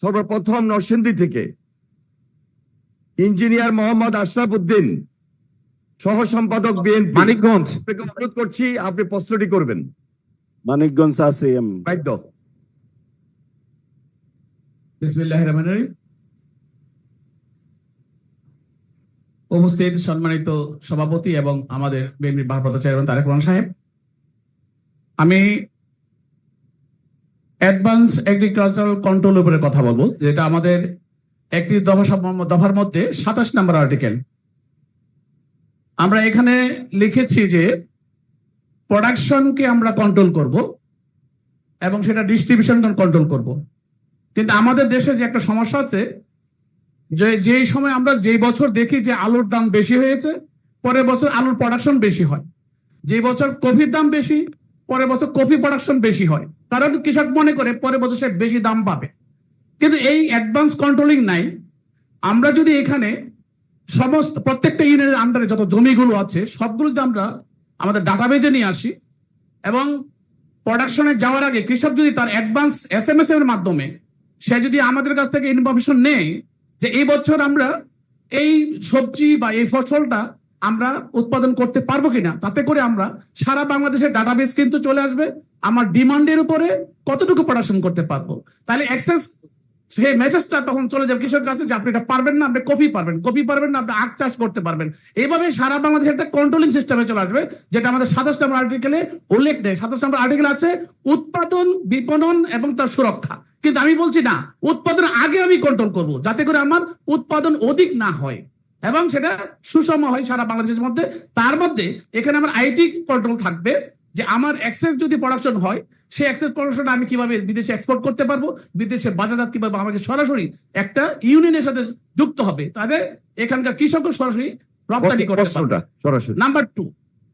সর্বপ্রথম নরসিংদী থেকে ইঞ্জিনিয়ার মোহাম্মদ আশরাফ উদ্দিন সহ সম্পাদক বিএনপি। মানিকগঞ্জ। অনুরোধ করছি আপনি প্রশ্নটি করবেন। মানিকগঞ্জ আছে বাধ্য রহিম। উপস্থিত সম্মানিত সভাপতি এবং আমাদের বিএনপি ভারপ্রাপ্ত চেয়ারম্যান তারেক রহমান সাহেব। আমি অ্যাডভান্স এগ্রিকালচারাল কন্ট্রোল উপরে কথা বলব, যেটা আমাদের একটি দফা দফার মধ্যে সাতাশ নম্বর আর্টিকেল আমরা এখানে লিখেছি যে প্রোডাকশনকে আমরা কন্ট্রোল করব এবং সেটা ডিস্ট্রিবিউশন কন্ট্রোল করব। কিন্তু আমাদের দেশে যে একটা সমস্যা আছে, যে যেই সময় আমরা যেই বছর দেখি যে আলুর দাম বেশি হয়েছে, পরের বছর আলুর প্রোডাকশন বেশি হয়। যে বছর কফির দাম বেশি, পরের বছর কফি প্রোডাকশন বেশি হয়। কারণ কৃষক মনে করে পরে বছর সে বেশি দাম পাবে। কিন্তু এই অ্যাডভান্স কন্ট্রোলিং নাই। আমরা যদি এখানে সমস্ত প্রত্যেকটা ইউনিয়নের আন্ডারে যত জমিগুলো আছে সবগুলো যদি আমরা আমাদের ডাটাবেজে নিয়ে আসি এবং প্রোডাকশনে যাওয়ার আগে কৃষক যদি তার অ্যাডভান্স এস এম এস এর মাধ্যমে সে যদি আমাদের কাছ থেকে ইনফরমেশন নেয় যে এই বছর আমরা এই সবজি বা এই ফসলটা আমরা উৎপাদন করতে পারব কিনা, তাতে করে আমরা সারা বাংলাদেশের ডাটাবেস কিন্তু চলে আসবে, আমার ডিমান্ডের উপরে কতটুকু প্রোডাকশন করতে পারব। তাহলে অ্যাক্সেস সেই মেসেজটা তখন চলে যাবে কৃষকের কাছে যে আপনি এটা পারবেন না, আপনি কপি পারবেন কপি পারবেন না, আপনি আখ চাষ করতে পারবেন। এইভাবে সারা বাংলাদেশে একটা কন্ট্রোলিং সিস্টেমে চলে আসবে, যেটা আমাদের সাতাশ নম্বর আর্টিকেলে উল্লেখ নেই। সাতাশ নম্বর আর্টিকেল আছে, উৎপাদন, বিপণন এবং তার সুরক্ষা। কিন্তু আমি বলছি না, উৎপাদন আগে আমি কন্ট্রোল করব, যাতে করে আমার উৎপাদন অধিক না হয়। এবং সেটা সুষম হয় সারা বাংলাদেশের মধ্যে। তার মধ্যে এখানে আমার আইটি কন্ট্রোল থাকবে যে আমার এক্সেস যদি প্রোডাকশন হয় সেই এক্সেস প্রোডাকশন আমি কীভাবে বিদেশে এক্সপোর্ট করতে পারব বিদেশে বাজারজাত কীভাবে আমাকে সরাসরি একটা ইউনিয়নের সাথে যুক্ত হবে। তাদের এখানকার কৃষকও সরাসরি রপ্তানি করতে সরাসরি। নাম্বার টু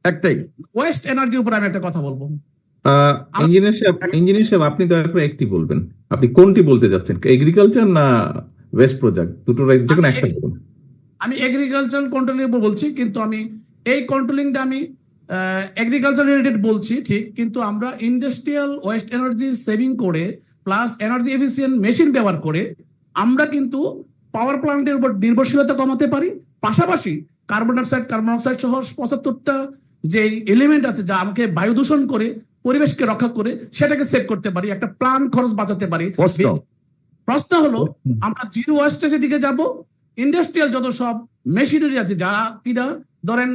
একটাই। ওয়েস্ট এনার্জির উপর আমি একটা কথা বলব। ইঞ্জিনিয়ার সাহেব ইঞ্জিনিয়ার সাহেব আপনি দয়া করে একটি বলবেন। আপনি কোনটি বলতে যাচ্ছেন? এগ্রিকালচার না ওয়েস্ট প্রজেক্ট দুটোর যে কোনো একটা বলুন। আমি এগ্রিকালচার কন্ট্রোলিং বলছি কিন্তু আমি এই কন্ট্রোলিংটা আমি এগ্রিকালচার রিলেটেড বলছি ঠিক কিন্তু আমরা ইন্ডাস্ট্রিয়াল ওয়েস্ট এনার্জি সেভিং করে প্লাস এনার্জি এফিসিয়েন্ট মেশিন ব্যবহার করে আমরা কিন্তু পাওয়ার প্লান্টের উপর নির্ভরশীলতা কমাতে পারি। পাশাপাশি কার্বন ডাইঅক্সাইড কার্বন অক্সাইড সহ পঁচাত্তরটা যে এলিমেন্ট আছে যা আমাকে বায়ু দূষণ করে পরিবেশকে রক্ষা করে সেটাকে সেভ করতে পারি একটা প্ল্যান খরচ বাঁচাতে পারি। প্রশ্ন। প্রশ্ন হলো আমরা জিরো ওয়েস্টেজের দিকে যাব ইন্ডাস্ট্রিয়াল যত সব মেশিনারি আছে যারা কিনা ধরেন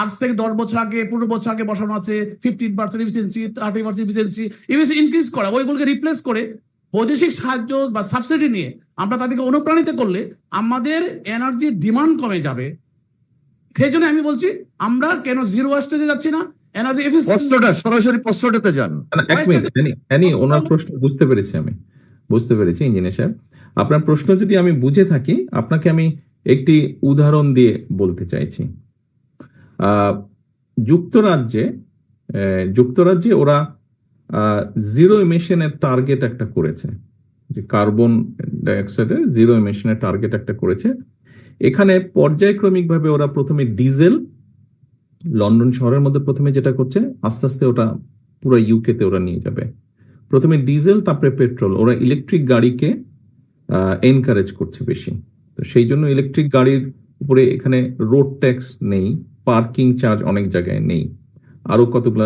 আজ থেকে দশ বছর আগে পনেরো বছর আগে বসানো আছে fifteen percent efficiency thirty percent efficiency ইফিসি increase করা ওইগুলোকে রিপ্লেস করে বৈদেশিক সাহায্য বা সাবসিডি নিয়ে আমরা তাদেরকে অনুপ্রাণিত করলে আমাদের এনার্জির ডিমান্ড কমে যাবে। সেই জন্য আমি বলছি আমরা কেন জিরো ওয়েস্টেজে যাচ্ছি না? এনার্জি প্রশ্নটা সরাসরি প্রশ্নটাতে যান। এক মিনিট ওনার প্রশ্ন বুঝতে পেরেছি আমি। বুঝতে পেরেছি ইঞ্জিনিয়ার সাহেব। আপনার প্রশ্ন যদি আমি বুঝে থাকি, আপনাকে আমি একটি উদাহরণ দিয়ে বলতে চাইছি। যুক্তরাজ্যে যুক্তরাজ্যে ওরা জিরো ইমিশনের টার্গেট একটা করেছে। যে কার্বন ডাইঅক্সাইডের জিরো ইমিশনের টার্গেট একটা করেছে। এখানে পর্যায়ক্রমিকভাবে ওরা প্রথমে ডিজেল, লন্ডন শহরের মধ্যে প্রথমে যেটা করছে, আস্তে আস্তে ওটা পুরো ইউকেতে ওরা নিয়ে যাবে। প্রথমে ডিজেল, তারপরে পেট্রোল। ওরা ইলেকট্রিক গাড়িকে এনকারেজ করছে বেশি। তো সেই জন্য ইলেকট্রিক গাড়ির উপরে এখানে রোড ট্যাক্স নেই পার্কিং চার্জ অনেক জায়গায় নেই। আরও কতগুলো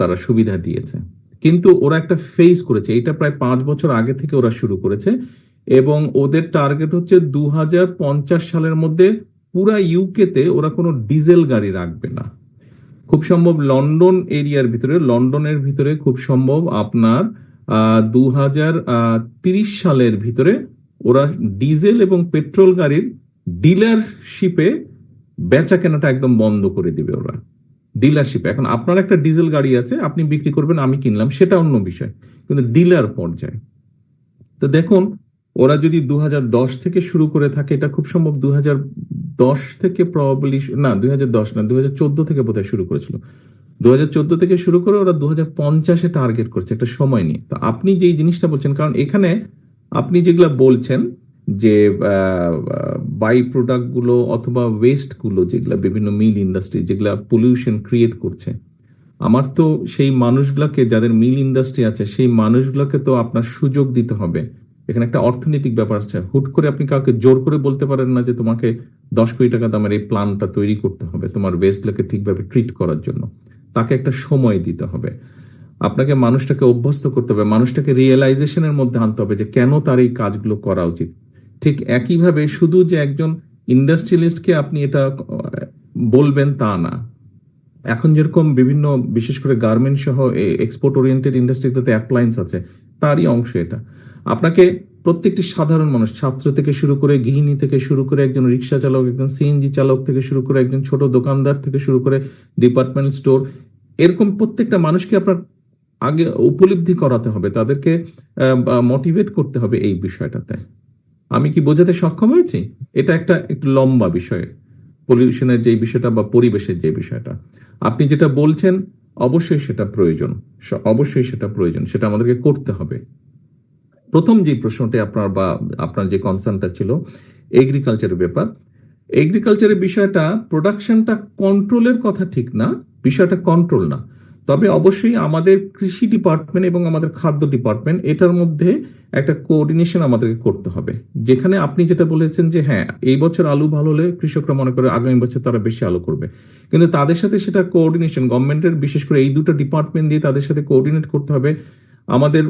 তারা সুবিধা দিয়েছে। কিন্তু ওরা একটা ফেস করেছে, এটা প্রায় পাঁচ বছর আগে থেকে ওরা শুরু করেছে এবং ওদের টার্গেট হচ্ছে দু হাজার পঞ্চাশ সালের মধ্যে পুরা ইউকেতে ওরা কোনো ডিজেল গাড়ি রাখবে না। খুব সম্ভব লন্ডন এরিয়ার ভিতরে, লন্ডনের ভিতরে খুব সম্ভব আপনার দু সালের ভিতরে ওরা ডিজেল এবং পেট্রোল গাড়ির ডিলারশিপে বেচা কেনাটা একদম বন্ধ করে দিবে ওরা। ডিলারশিপ। এখন আপনার একটা ডিজেল গাড়ি আছে, আপনি বিক্রি করবেন, আমি কিনলাম, সেটা অন্য বিষয়, কিন্তু ডিলার পর্যায়ে। তো দেখুন, ওরা যদি দু হাজার দশ থেকে শুরু করে থাকে, এটা খুব সম্ভব দুই হাজার দশ থেকে প্রবাবলি না দুই হাজার দশ না দুই হাজার চোদ্দ থেকে বোধহয় শুরু করেছিল। দুই হাজার চোদ্দ থেকে শুরু করে ওরা দু পঞ্চাশে টার্গেট করছে একটা সময় নিয়ে। তো আপনি যে এই জিনিসটা বলছেন, কারণ এখানে আপনি যেগুলা বলছেন যে বাই প্রোডাক্টগুলো অথবা ওয়েস্টগুলো যেগুলা বিভিন্ন মিল ইন্ডাস্ট্রি যেগুলা পলিউশন ক্রিয়েট করছে, আমার তো সেই মানুষগুলোকে যাদের মিল ইন্ডাস্ট্রি আছে, সেই মানুষগুলোকে তো আপনার সুযোগ দিতে হবে। এখানে একটা অর্থনৈতিক ব্যাপার আছে। হুট করে আপনি কাউকে জোর করে বলতে পারেন না যে তোমাকে দশ কোটি টাকা দামের এই প্ল্যানটা তৈরি করতে হবে, তোমার ওয়েস্টগুলোকে ঠিকভাবে ট্রিট করার জন্য। তাকে একটা সময় দিতে হবে। আপনাকে মানুষটাকে অভ্যস্ত করতে হবে, মানুষটাকে রিয়েলাইজেশনের মধ্যে আনতে হবে যে কেন তার এই কাজগুলো করা উচিত। ঠিক একইভাবে শুধু যে একজন ইন্ডাস্ট্রিয়ালিস্টকে আপনি এটা বলবেন তা না। এখন যেরকম বিভিন্ন, বিশেষ করে গার্মেন্ট সহ এক্সপোর্ট ওরিয়েন্টেড ইন্ডাস্ট্রিতে অ্যাপ্লায়েন্স আছে, তারই অংশ এটা। আপনাকে প্রত্যেকটি সাধারণ মানুষ, ছাত্র থেকে শুরু করে গৃহিণী থেকে শুরু করে একজন রিক্সা চালক, একজন সিএনজি চালক থেকে শুরু করে একজন ছোট দোকানদার থেকে শুরু করে ডিপার্টমেন্ট স্টোর এরকম প্রত্যেকটা মানুষকে আপনার আগে উপলব্ধি করাতে হবে, তাদেরকে মোটিভেট করতে হবে এই বিষয়টাতে। আমি কি বোঝাতে সক্ষম হয়েছি? এটা একটা, একটু লম্বা বিষয়। পলিউশনের যে বিষয়টা বা পরিবেশের যে বিষয়টা। আপনি যেটা বলছেন, অবশ্যই সেটা প্রয়োজন। অবশ্যই সেটা প্রয়োজন। সেটা আমাদেরকে করতে হবে। প্রথম যে প্রশ্নটি আপনার বা আপনার যে কনসার্নটা ছিল এগ্রিকালচারের ব্যাপার। এগ্রিকালচারের বিষয়টা প্রোডাকশনটা কন্ট্রোলের কথা ঠিক না, বিষয়টা কন্ট্রোল না। তবে অবশ্যই আমাদের কৃষি ডিপার্টমেন্ট এবং আমাদের খাদ্য ডিপার্টমেন্ট এটার মধ্যে একটা কোঅর্ডিনেশন আমাদেরকে করতে হবে। যেখানে আপনি যেটা বলেছেন যে হ্যাঁ এই বছর আলু ভালো হলে কৃষকরা মনে করে আগামী বছর তারা বেশি আলু করবে। কিন্তু তাদের সাথে সেটা কোঅর্ডিনেশন গভর্নমেন্টের বিশেষ করে এই দুটো ডিপার্টমেন্ট দিয়ে তাদের সাথে কোঅর্ডিনেট করতে হবে। আমাদের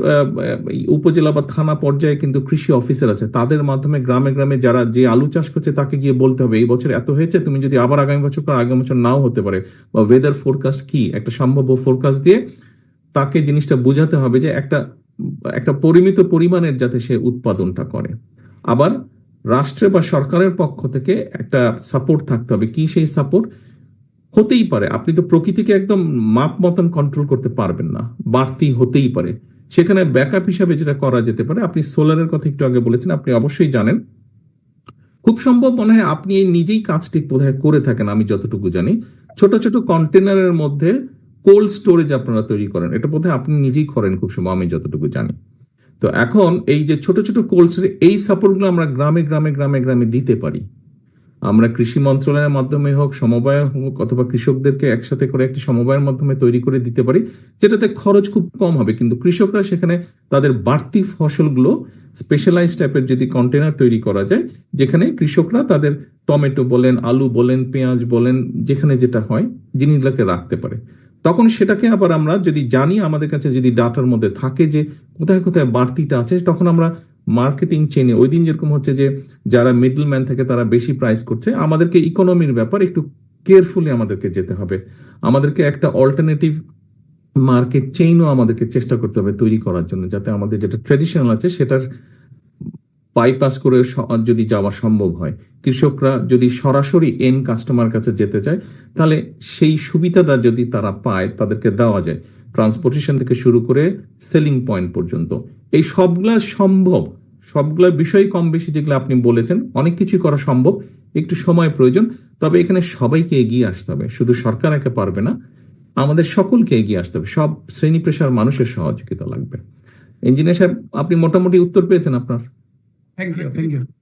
উপজেলা বা থানা পর্যায়ে কিন্তু কৃষি অফিসার আছে। তাদের মাধ্যমে গ্রামে গ্রামে যারা যে আলু চাষ করছে তাকে গিয়ে বলতে হবে, এই বছর এত হয়েছে, তুমি যদি আবার আগামী বছর করো, আগামী বছর নাও হতে পারে। বা ওয়েদার ফোরকাস্ট কি? একটা সম্ভাব্য ফোরকাস্ট দিয়ে তাকে জিনিসটা বোঝাতে হবে যে একটা একটা পরিমিত পরিমাণের যাতে সে উৎপাদনটা করে। আবার রাষ্ট্রে বা সরকারের পক্ষ থেকে একটা সাপোর্ট থাকতে হবে। কি সেই সাপোর্ট হতেই পারে। আপনি তো প্রকৃতিকে একদম মাপ মতন কন্ট্রোল করতে পারবেন না। বাড়তি হতেই পারে। সেখানে ব্যাকআপ হিসাবে যেটা করা যেতে পারে, আপনি সোলারের কথা একটু আগে বলেছেন, আপনি অবশ্যই জানেন। খুব সম্ভব মনে হয় আপনি এই নিজেই কাজটি বোধহয় করে থাকেন, আমি যতটুকু জানি। ছোট ছোট কন্টেনারের মধ্যে কোল্ড স্টোরেজ আপনারা তৈরি করেন। এটা বোধহয় আপনি নিজেই করেন খুব সম্ভব, আমি যতটুকু জানি। তো এখন এই যে ছোট ছোট কোল্ড স্টোরেজ এই সাপোর্টগুলো আমরা গ্রামে গ্রামে গ্রামে গ্রামে দিতে পারি। আমরা কৃষি মন্ত্রণালয়ের মাধ্যমে হোক, সমবায় হোক, অথবা কৃষকদেরকে একসাথে করে একটি সমবায়ের মাধ্যমে তৈরি করে দিতে পারি, যেটাতে খরচ খুব কম হবে। কিন্তু কৃষকরা সেখানে তাদের বাড়তি ফসলগুলো স্পেশালাইজ টাইপের যদি কন্টেনার তৈরি করা যায়, যেখানে কৃষকরা তাদের টমেটো বলেন, আলু বলেন, পেঁয়াজ বলেন, যেখানে যেটা হয় জিনিসগুলোকে রাখতে পারে। তখন সেটাকে আবার আমরা যদি জানি, আমাদের কাছে যদি ডাটার মধ্যে থাকে যে কোথায় কোথায় বাড়তিটা আছে, তখন আমরা মার্কেটিং চেনে ওই দিন যেরকম হচ্ছে যে যারা মিডল ম্যান থেকে তারা বেশি প্রাইস করছে, আমাদেরকে ইকোনমির ব্যাপার একটু কেয়ারফুলি আমাদেরকে যেতে হবে। আমাদেরকে একটা অল্টারনেটিভ মার্কেট চেইনও আমাদেরকে চেষ্টা করতে হবে তৈরি করার জন্য, যাতে আমাদের যেটা ট্রেডিশনাল আছে সেটার বাইপাস করে যদি যাওয়া সম্ভব হয়। কৃষকরা যদি সরাসরি এন কাস্টমার কাছে যেতে চায়, তাহলে সেই সুবিধাটা যদি তারা পায়, তাদেরকে দেওয়া যায়। ট্রান্সপোর্টেশন থেকে শুরু করে সেলিং পয়েন্ট পর্যন্ত। এই সবগুলা সম্ভব সবগুলা বিষয় কম বেশি যেগুলো আপনি বলেছেন, অনেক কিছু করা সম্ভব, একটু সময় প্রয়োজন, তবে এখানে সবাইকে এগিয়ে আসতে হবে, শুধু সরকার একে পারবে না, আমাদের সকলকে এগিয়ে আসতে হবে, সব শ্রেণি পেশার মানুষের সহযোগিতা লাগবে। ইঞ্জিনিয়ার সাহেব, আপনি মোটামুটি উত্তর পেয়েছেন আপনার? Thank you thank you